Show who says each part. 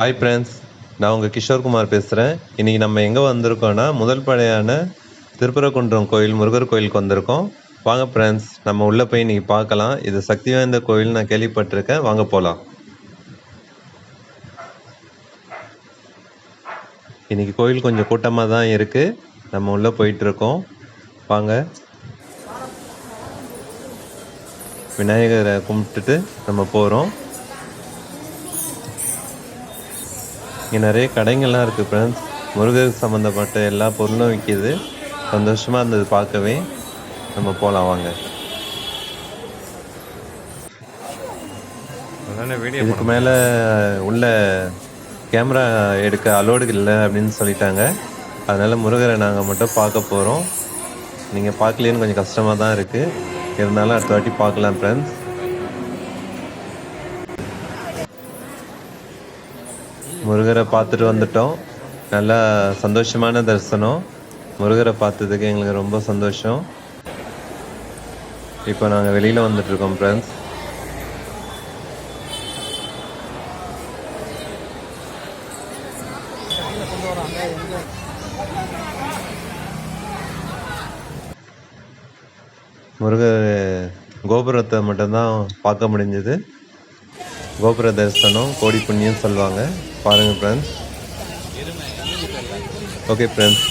Speaker 1: Hi friends நான் உங்கள் கிஷோர்குமார் பேசுகிறேன் இன்றைக்கி நம்ம எங்கே வந்திருக்கோன்னா முதல் படையான திருப்பரங்குன்றம் கோயில் முருகர் கோயிலுக்கு வந்திருக்கோம். வாங்க ஃப்ரெண்ட்ஸ் நம்ம உள்ளே போய் இன்றைக்கி பார்க்கலாம். இது சக்தி வாய்ந்த கோயில் நான் கேள்விப்பட்டிருக்கேன். வாங்க போகலாம் இன்றைக்கி கோயில் கொஞ்சம் கூட்டமாக தான் இருக்குது நம்ம உள்ளே போயிட்டுருக்கோம் வாங்க. விநாயகரை கும்பிட்டுட்டு நம்ம போகிறோம் இங்கே நிறைய கடைங்கள்லாம் இருக்குது ஃப்ரெண்ட்ஸ் முருகர் சம்மந்தப்பட்ட எல்லா பொருளும் விற்கிது சந்தோஷமாக இருந்தது பார்க்கவே. நம்ம போகலாம் வாங்க. இதுக்கு மேலே உள்ள கேமரா எடுக்க அலோடு இல்லை அப்படின்னு சொல்லிட்டாங்க. அதனால் முருகரை நாங்கள் மட்டும் பார்க்க போகிறோம் நீங்கள் பார்க்கலேன்னு கொஞ்சம் கஷ்டமாக தான் இருக்குது இருந்தாலும் அடுத்த வாட்டி பார்க்கலாம் ஃப்ரெண்ட்ஸ் முருகரை பார்த்துட்டு வந்துட்டோம். நல்லா சந்தோஷமான தரிசனம். முருகரை பார்த்ததுக்கு எங்களுக்கு ரொம்ப சந்தோஷம். இப்போ நாங்கள் வெளியில் வந்துட்ருக்கோம் ஃப்ரெண்ட்ஸ் முருகர் கோபுரத்தை மட்டும்தான் பார்க்க முடிஞ்சது. கோபுர தரிசனம் கோடி புண்ணியம் சொல்லுவாங்க பாருங்கள் ஃப்ரெண்ட்ஸ் ஓகே ஃப்ரெண்ட்ஸ்